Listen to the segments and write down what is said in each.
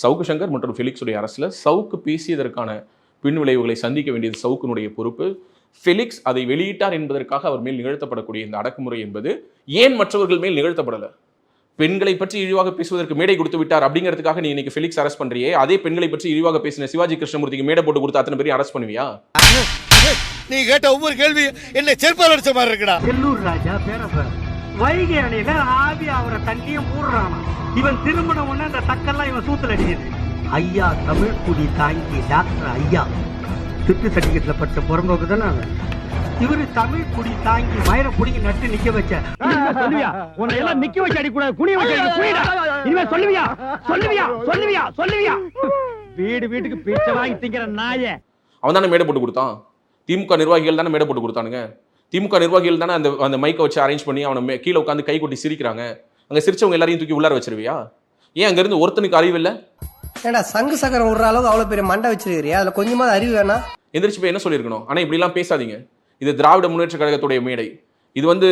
சவுக்கு சங்கர் மற்றும் ஃபெலிக்ஸுடைய அரசில் சவுக்கு பேசியதற்கான பின் விளைவுகளை சந்திக்க வேண்டியது சவுக்கினுடைய பொறுப்பு. ஃபெலிக்ஸ் அதை வெளியிட்டார் என்பதற்காக அவர் மேல் நிகழ்த்தப்படக்கூடிய இந்த அடக்குமுறை என்பது ஏன் மற்றவர்கள் மேல் நிகழ்த்தப்படலை? பெண்களை பற்றி இழிவாக பேசுவதற்கு மேடை கொடுத்து விட்டார் அப்படிங்கிறதுக்காக நீ இன்னைக்கு ஃபெலிக்ஸ் அரெஸ்ட் பண்றியே? அதே பெண்களை பற்றி இழிவாக பேசின சிவாஜி கிருஷ்ணமூர்த்திக்கு மேடை போட்டு கொடுத்த அத்தனை பேரையும் அரெஸ்ட் பண்ணுவியா? நீ கேட்ட ஒவ்வொரு கேள்வி என்ன செருப்பால் அடிச்ச மாதிரி இருக்குடா. செல்லூர் ராஜா பேரப்ப வைகை அணையில ஆவி அவரை தண்ணியும் மூடுறானா இவன் திரும்பின உடனே அந்த தக்கெல்லாம் இவன் சூத்துல அடிக்குது. ஐயா தமிழ் குடி தாங்கி டாக்டர் ஐயா. திட்டு சர்டிபிகேட்ல பட்ட புறம்போக்கு தானே அவன்? இவரு தமிழ் குடி தாங்கி மயிர புடிங்கி நட்டு நிக்க வச்ச. சொல்லுவியா? உன்னை எல்லாம் நிக்க வச்சு அடிக்கூடாது குனிய வச்சு குனிடா. இனிமே சொல்லுவியா? சொல்லுவியா? சொல்லுவியா? சொல்லுவியா? வீடு வீட்டுக்கு பிச்சை வாங்கி திங்கிற நாயே. அவன் தானே மேடை போட்டு கொடுத்தான். திமுக நிர்வாகிகள் தானே மேடை போட்டு கொடுத்தானுங்க. திமுக நிர்வாகிகள் தானே அந்த அந்த மைக்கை வச்சு அரேஞ்ச் பண்ணி அவனை கீழே உட்காந்து கை கொட்டி சிரிக்கிறாங்க. அங்கே சிரிச்சவங்க எல்லாரையும் தூக்கி உள்ளார வச்சிருவியா? ஏன் அங்கேருந்து ஒருத்தனுக்கு அறிவு இல்லை? ஏடா சங்கு சக்கரம் விடுற அளவுக்கு அவ்வளோ பெரிய மண்டை வச்சிருக்கிறியா? அதில் கொஞ்சமாவது அறிவு வேணா. எந்திரிச்சு போய் என்ன சொல்லியிருக்கணும்? ஆனால் இப்படிலாம் பேசாதீங்க. இது திராவிட முன்னேற்ற கழகத்துடைய மேடை. இது வந்து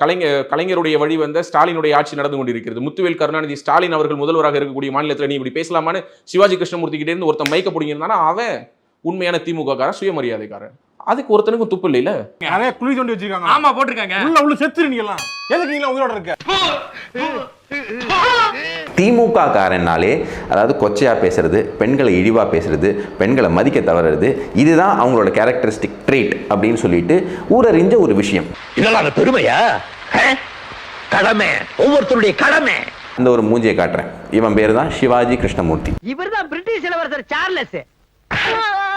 கலைஞர் கலைஞருடைய வழி வந்த ஸ்டாலினுடைய ஆட்சி நடந்து கொண்டிருக்கிறது. முத்துவேல் கருணாநிதி ஸ்டாலின் அவர்கள் முதல்வராக இருக்கக்கூடிய மாநிலத்தில் நீ இப்படி பேசலாமான்னு சிவாஜி கிருஷ்ணமூர்த்தி கிட்டே இருந்து ஒருத்தன் மைக்க பிடிங்கிருந்தானா அவன் உண்மையான திமுக காரன் சுயமரியாதைக்காரன். அதுக்கு ஒருத்தனுக்கும் துப்பு இல்லைல்ல? நிறைய குழி தோண்டி வச்சிருக்காங்க. ஆமா போட்டிருக்காங்க. உள்ள உள்ள செத்துரு நீங்க எல்லாம். எதுக்கு நீங்க உயிரோட இருக்க? திமுக காரனாலே அதாவது கொச்சையா பேசுறது பெண்களை இழிவா பேசுறது பெண்களை மதிக்க தவறுறது இதுதான் அவங்களோட கேரக்டரிஸ்டிக் ட்ரேட் அப்படின்னு சொல்லிட்டு ஊரறிஞ்ச ஒரு விஷயம். இதெல்லாம் அந்த பெருமையா? கடமை. ஒவ்வொருத்தருடைய கடமை. இந்த ஒரு மூஞ்சியை காட்டுறேன். இவன் பேர் தான் சிவாஜி கிருஷ்ணமூர்த்தி. இவர்தான் பிரிட்டிஷ் இளவரசர் சார்லஸ்.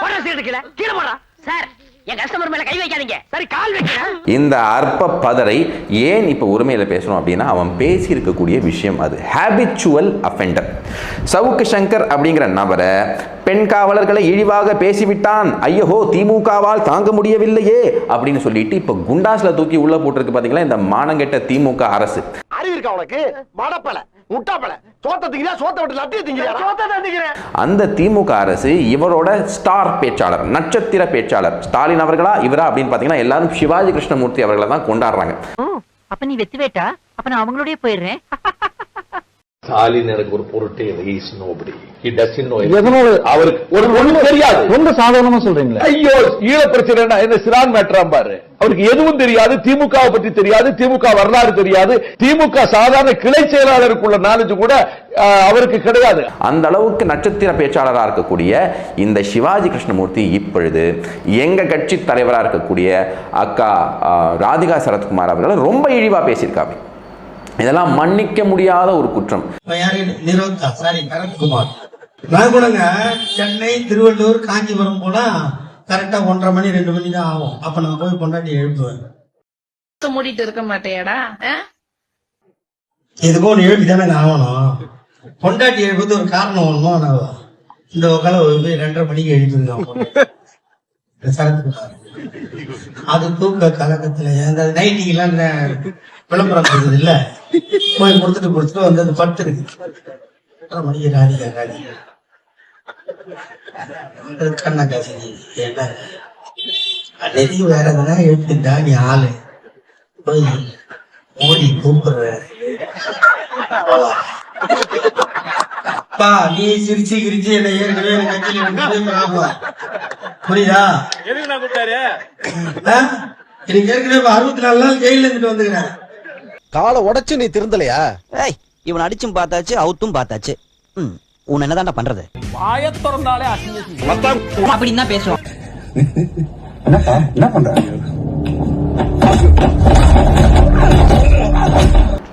போடா சீட்டு கீழே. கீழே போடா. சார் என் கஸ்டமர் மேல கை வைக்காதீங்க. சரி கால் வைக்கிறேன். இந்த அற்ப பதரை ஏன் இப்போ உரிமையில் பேசணும் அப்படின்னா அவன் பேசியிருக்கக்கூடிய விஷயம் அது. ஹேபிச்சுவல் அஃபெண்டர் சவுக்கு சங்கர் அப்படிங்கிற நபரை பெண் காவலர்களை இழிவாக பேசிவிட்டான். ஐயோ திமுகவால் தாங்க முடியவில்லையே அப்படின்னு சொல்லிட்டு இப்போ குண்டாஸ்ல தூக்கி உள்ள போட்டிருக்கு பாத்தீங்களா இந்த மானங்கெட்ட திமுக அரசு. அறிவு இருக்கா உனக்கு? மடப்பல. முட்டாப்பல சோத்த திங்கிறியா? சோத்த விட்டு லட்டிய திங்கிறியா சோத்த திங்கிறேன். அந்த திமுக அரசு இவரோட ஸ்டார் பேச்சாளர் நட்சத்திர பேச்சாளர் ஸ்டாலின் அவர்களா இவரா அப்படின்னு பார்த்தீங்கன்னா எல்லாரும் சிவாஜி கிருஷ்ணமூர்த்தி அவர்களை தான் கொண்டாடுறாங்க. அப்ப நீ வெத்து வேட்டா? அப்ப நான் அவங்களோடய போயிடுறேன். ஸ்டாலின் எனக்கு ஒரு பொருட்டே இல்லை. Is nobody he doesn't know அவருக்கு ஒரு ஒண்ணு தெரியாது. ரொம்ப சாதாரணமா சொல்றீங்களா. ஐயோ ஈழ பிரச்சனை என்ன? சிறான் மேட்டராம் பாரு. அவருக்கு எதுவும் தெரியாது. திமுக பற்றி தெரியாது. திமுக வரலாறு தெரியாது. திமுக சாதாரண கிளை செயலாளருக்குள்ள நாலேஜ் கூட அவருக்கு கிடையாது. அந்த அளவுக்கு நட்சத்திர பேச்சாளராக இருக்கக்கூடிய இந்த சிவாஜி கிருஷ்ணமூர்த்தி இப்பொழுது எங்க கட்சி தலைவராக இருக்கக்கூடிய அக்கா ராதிகா சரத்குமார் அவர்களை ரொம்ப இழிவா பேசியிருக்காங்க. இதெல்லாம் மன்னிக்க முடியாத ஒரு குற்றம். நான் கூடங்க சென்னை திருவள்ளூர் காஞ்சிபுரம் போனா கரெக்டா ஒன்றரை மணி ரெண்டு மணி தான் ஆகும். அப்ப நான் போய் கொண்டாடி எழுப்புவேன். மூடிட்டு இருக்க மாட்டேயாடா எதுக்கும் ஒன்று எழுப்பி தானே ஆகணும். கொண்டாட்டி எழுப்புறது ஒரு காரணம் ஒண்ணுமோ நான் இந்த உக்கால போய் ரெண்டரை மணிக்கு எழுப்புங்க சரத்குமார் அது தூக்க கலக்கத்துல இந்த விளம்பரம் இல்ல. போய் கொடுத்துட்டு கொடுத்துட்டு வந்து அது படுத்துருக்கு மணிக்கு ராதிகா ராதிகா. கண்ணா காசி என்ன அன்னைக்கு வேற எதனா எழுப்பிட்டா நீ ஆளு. போய் மோடி கூப்பிடுற அப்பா நீ சிரிச்சு கிரிச்சு என்ன ஏற்கனவே எனக்கு கட்சியில. புரியுதா? எனக்கு ஏற்கனவே அறுபத்தி நாலு நாள் ஜெயில இருந்துட்டு வந்துக்கிறேன். காலை உடைச்சு நீ திருந்தலையா? ஏய் இவன் அடிச்சும் பார்த்தாச்சு அவுத்தும் பார்த்தாச்சு. ம் உன் என்னதான்டா பண்றது? அப்படின்னு தான் பேசுவோம்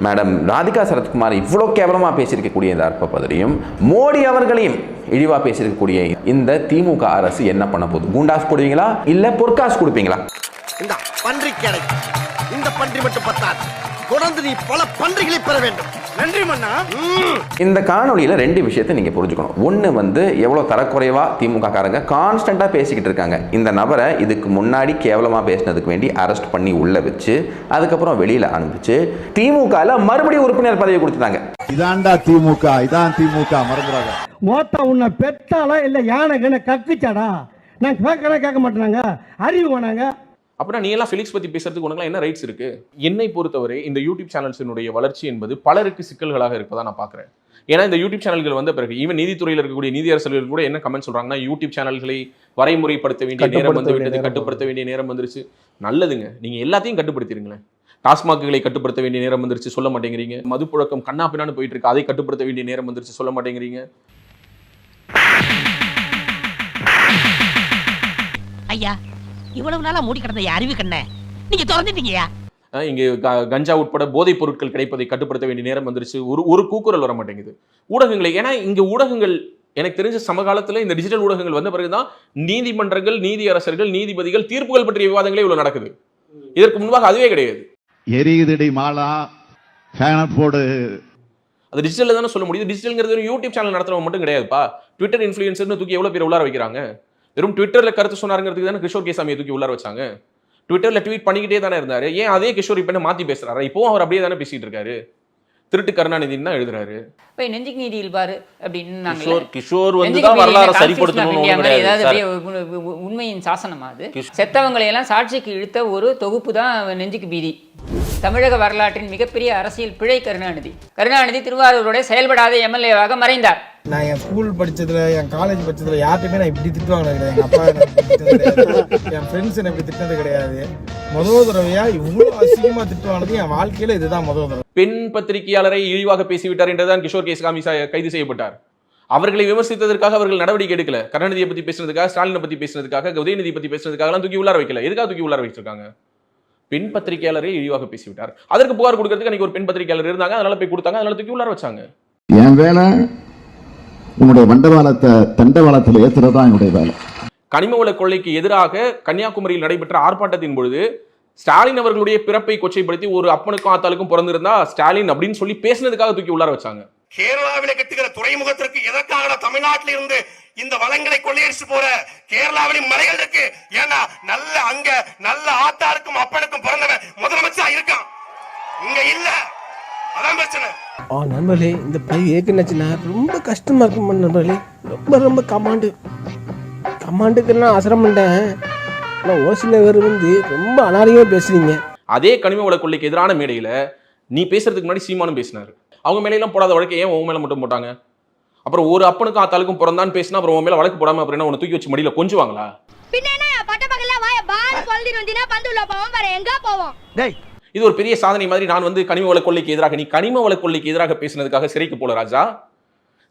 மேடம் ராதிகா சரத்குமார் இவ்வளோ கேவலமா பேசியிருக்கக்கூடிய இந்த அற்ப பதவியும் மோடி அவர்களையும் இழிவா பேசியிருக்கக்கூடிய இந்த திமுக அரசு என்ன பண்ண போகுது? குண்டாஸ் போடுவீங்களா? இல்ல பொற்காசு கொடுப்பீங்களா? இந்த பன்றி கடை இந்த பன்றி மட்டும் பத்தாது. தொடர்ந்து நீ பல பன்றிகளை பெற வேண்டும். நன்றி மன்னா. இந்த காணொளியில் ரெண்டு விஷயத்தை நீங்கள் புரிஞ்சுக்கணும். ஒன்று வந்து எவ்வளோ தரக்குறைவா திமுக காரங்க கான்ஸ்டண்ட்டாக பேசிக்கிட்டு இருக்காங்க. இந்த நபரை இதுக்கு முன்னாடி கேவலமாக பேசினதுக்கு வேண்டி அரெஸ்ட் பண்ணி உள்ள வச்சு அதுக்கப்புறம் வெளியில் அனுப்பிச்சு திமுகவில் மறுபடியும் உறுப்பினர் பதவி கொடுத்துட்டாங்க. இதான்டா திமுக இதான் திமுக மறந்துடாத மோத்தா உன்னை பெத்தாலா இல்ல யானை கண்ண கக்குச்சாடா? நான் கேட்கறேன் கேட்க மாட்டேனாங்க. அறிவு வேணாங்க. அப்படின்னா நீ எல்லாம் ஃபிலிக்ஸ் பத்தி பேசுறதுக்கு உனக்கு என்ன ரைட்ஸ் இருக்கு? என்னை பொறுத்தவரை இந்த யூடியூப் சேனல்ஸினுடைய வளர்ச்சி என்பது பலருக்கு சிக்கல்களாக இருப்பதா நான் பார்க்குறேன். ஏன்னா இந்த யூடியூப் சேனல்கள் வந்த பிறகு ஈவன் நீதித்துறையில் இருக்கக்கூடிய நீதியரசர்கள் கூட என்ன கமெண்ட் சொல்றாங்கன்னா யூடியூப் சேனல்களை வரைமுறைப்படுத்த வேண்டிய நேரம் வந்து விட்டது கட்டுப்படுத்த வேண்டிய நேரம் வந்துருச்சு. நல்லதுங்க. நீங்க எல்லாத்தையும் கட்டுப்படுத்திடுங்களேன் டாஸ்மாக்குகளை கட்டுப்படுத்த வேண்டிய நேரம் வந்துருச்சு சொல்ல மாட்டேங்கிறீங்க. மதுப்புழக்கம் கண்ணா பின்னான்னு போயிட்டு இருக்கு அதை கட்டுப்படுத்த வேண்டிய நேரம் வந்துருச்சு சொல்ல மாட்டேங்கிறீங்க. ஐயா இவ்வளவு நாளா மூடி கிடந்த அறிவு கண்ண நீங்க திறந்துட்டீங்கயா இங்க கஞ்சா உட்பட போதைப் பொருட்கள் கிடைப்பதை கட்டுப்படுத்த வேண்டிய நேரம் வந்துருச்சு. ஒரு ஒரு கூக்குரல் வர மாட்டேங்குது. ஊடகங்களை ஏன்னா இங்க ஊடகங்கள் எனக்கு தெரிஞ்ச சமகாலத்துல இந்த டிஜிட்டல் ஊடகங்கள் வந்த பிறகுதான் நீதிமன்றங்கள் நீதியரசர்கள் நீதிபதிகள் தீர்ப்புகள் பற்றிய விவாதங்களே இவ்வளவு நடக்குது. இதற்கு முன்பாக அதுவே கிடையாது. எரியுதடி மாலா ஃபேன போடு. அது டிஜிட்டல்ல தானே சொல்ல முடியுது. டிஜிட்டல்ங்கிறது யூடியூப் சேனல் நடத்துறவங்க மட்டும் கிடையாதுப்பா. ட்விட்டர் இன்ஃபுளுசர்னு தூக்கி எவ்வளவு பேர் உள்ளார வைக்கிறாங்க? வெறும் ட்விட்டர்ல கருத்து சொன்னாருங்கிறதுக்கு தானே கிஷோர் கேசாமியை தூக்கி உள்ளார வச்சாங்க? ட்விட்டர்ல ட்வீட் பண்ணிக்கிட்டே தானே இருந்தாரு. ஏன் அதே கிஷோர் இப்ப மாத்தி பேசுறாரு? இப்போவும் அவர் அப்படியே தானே பேசிட்டு இருக்காரு. திருட்டு கருணாநிதினு தான் எழுதுறாரு. போய் நெஞ்சுக்கு நீதியில் பாரு அப்படின்னு கிஷோர் கிஷோர் வந்து தான் வரலாறு சரிப்படுத்தணும்னு ஒண்ணும் கிடையாது சார். உண்மையின் சாசனமா அது? செத்தவங்களை எல்லாம் சாட்சிக்கு இழுத்த ஒரு தொகுப்பு தான் நெஞ்சுக்கு பீதி. தமிழக வரலாற்றின் மிகப்பெரிய அரசியல் பிழை கருணாநிதி. கருணாநிதி திருவாரூரோட செயல்படாத எம்எல்ஏவாக மறைந்தார். நான் என் ஸ்கூல் படிச்சதுல என் காலேஜ் படிச்சதுல யார்ட்டுமே நான் இப்படி திட்டுவாங்க கிடையாது. எங்க அப்பா என்னை என் ஃப்ரெண்ட்ஸ் என்ன இப்படி திட்டினது கிடையாது. முதல் தடவையா இவ்வளவு அசிங்கமா திட்டுவானது என் வாழ்க்கையில இதுதான் முதல் தடவை. பெண் பத்திரிகையாளரை இழிவாக பேசிவிட்டார் என்றுதான் கிஷோர் கேஸ்காமி ச- கைது செய்யப்பட்டார். அவர்களை விமர்சித்ததற்காக அவர்கள் நடவடிக்கை எடுக்கல. கருணாநிதியை பத்தி பேசுனதுக்காக ஸ்டாலினை பத்தி பேசுனதுக்காக உதயநிதி பத்தி பேசுனதுக்காக தூக்கி உள்ளார வைக்கல. எதுக்காக தூக்கி உள்ளார வச்சிருக்காங்க பெண் பத்திரிகையாளரை இழிவாக பேசிவிட்டார். அதற்கு புகார் கொடுக்கறதுக்கு அன்னைக்கு ஒரு பெண் பத்திரிகையாளர் இருந்தாங்க அதனால போய் கொடுத்தாங்க அதனால தூக்கி உள்ளார வச்சாங்க. என் வேலை உன்னுடைய மண்டபாலத்தை தண்டவாளத்தில் தான் என்னுடைய வேலை. கனிம வள கொள்ளைக்கு எதிராக கன்னியாகுமரியில் நடைபெற்ற ஆர்ப்பாட்டத்தின் பொழுது ஸ்டாலின் அவர்களுடைய பிறப்பை கொச்சைப்படுத்தி ஒரு அப்பனுக்கும் ஆத்தாளுக்கும் பிறந்திருந்தா ஸ்டாலின் அப்படின்னு சொல்லி பேசினதுக்காக தூக்கி உள்ளார வச்சாங்க. கேரளாவில கட்டுகிற துறைமுகத்திற்கு எதற்காக தமிழ்நாட்டில இருந்து இந்த வளங்களை கொள்ளையடிச்சு போற? கேரளாவிலும் மலைகள் இருக்கு. ஏன்னா நல்ல அங்க நல்ல ஆத்தாருக்கும் அப்பனுக்கும் பிறந்தவன் முதலமைச்சா இருக்கான். இங்க இல்ல. அதான் பிரச்சனை. ஆ நண்பர்களே இந்த பதிவு ஏற்கனச்சுன்னா ரொம்ப கஷ்டமா இருக்கும் நண்பர்களே. ரொம்ப ரொம்ப கமாண்டு. கமாண்டுக்கு நான் அசரம் பண்ணிட்டேன் ஆனால் ஒரு சில பேர் வந்து ரொம்ப அனாரியமாக பேசுறீங்க. அதே கனிம வள கொள்ளைக்கு எதிரான மேடையில நீ பேசுறதுக்கு முன்னாடி சீமானும் பேசினாரு. அவங்க மேலையெல்லாம் போடாத வழக்கு ஏன் உன் மேல மட்டும் போட்டாங்க? அப்புறம் ஒரு அப்பனுக்கும் ஆத்தாளுக்கும் பிறந்தான்னு பேசினா அப்புறம் உன் மேல வழக்கு போடாம அப்புறம் என்ன உன்னை தூக்கி வச்சு மடியில கொஞ்சுவாங்களா? பின்ன என்ன பட்ட பகல்ல வாய பால் சொல்லிட்டு வந்தீங்கன்னா பந்து உள்ள போவோம் வேற எங்க போவோம்? டேய். இது ஒரு பெரிய சாதனை மாதிரி நான் வந்து கனிம வள கொள்ளைக்கு எதிராக நீ கனிம வள கொள்ளைக்கு எதிராக பேசினதுக்காக சிறைக்கு போல ராஜா.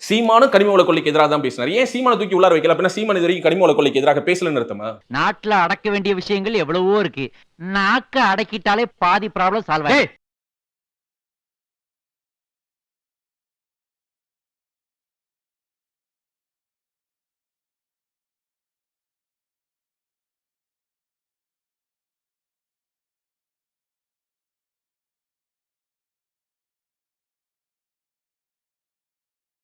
சீமானும் கனிம வள கொள்ளைக்கு எதிராக தான் பேசினார். ஏன் சீமானை தூக்கி உள்ளார வைக்கல? அப்படின்னா சீமான் இது வரைக்கும் கனிம வள கொள்ளைக்கு எதிராக பேசலன்னு அர்த்தமா? நாட்டுல அடக்க வேண்டிய விஷயங்கள் எவ்வளவோ இருக்கு. நாக்க அடக்கிட்டாலே பாதி ப்ராப்ளம் சால்வ்